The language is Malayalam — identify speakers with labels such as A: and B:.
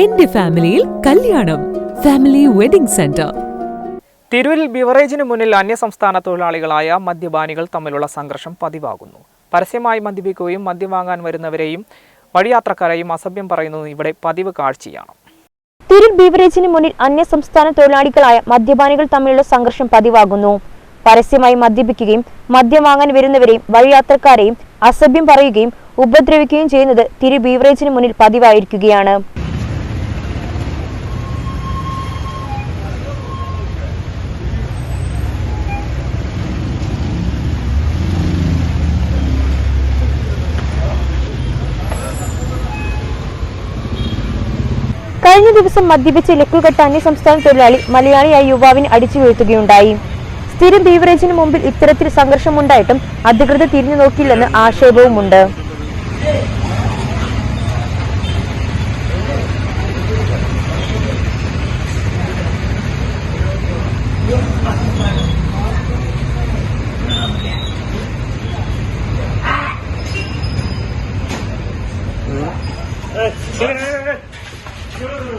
A: എന്റെ ഫാമിലിയിൽ കല്യാണം. Family wedding centre.
B: തിരൂരിൽ ബിവറേജിന് മുന്നിൽ അന്യസംസ്ഥാന തൊഴിലാളികളായ മദ്യപാനികൾ തമ്മിലുള്ള സംഘർഷം പതിവാകുന്നു. പരസ്യമായി മദ്യപിക്കുകയും മദ്യം വാങ്ങാൻ വരുന്നവരെയും വഴിയാത്രക്കാരെയും അസഭ്യം പറയുന്നത് ഇവിടെ പതിവ് കാഴ്ചയാണ്.
C: തിരൂർ ബീവറേജിന് മുന്നിൽ അന്യസംസ്ഥാന തൊഴിലാളികളായ മദ്യപാനികൾ തമ്മിലുള്ള സംഘർഷം പതിവാകുന്നു. പരസ്യമായി മദ്യപിക്കുകയും മദ്യം വാങ്ങാൻ വരുന്നവരെയും വഴിയാത്രക്കാരെയും അസഭ്യം പറയുകയും ഉപദ്രവിക്കുകയും ചെയ്യുന്നത് തിരു ബീവറേജിന് മുന്നിൽ പതിവായിരിക്കുകയാണ്. കഴിഞ്ഞ ദിവസം മദ്യപിച്ച് ലക്കുകെട്ട അന്യസംസ്ഥാന തൊഴിലാളി മലയാളിയായ യുവാവിനെ അടിച്ചു വീഴ്ത്തുകയുണ്ടായി സ്ഥിരം ബീവറേജിന് മുമ്പിൽ ഇത്തരത്തിൽ സംഘർഷമുണ്ടായിട്ടും അധികൃതർ തിരിഞ്ഞു നോക്കില്ലെന്ന് ആക്ഷേപവുമുണ്ട് Hey, hey, hey, hey. 들어오면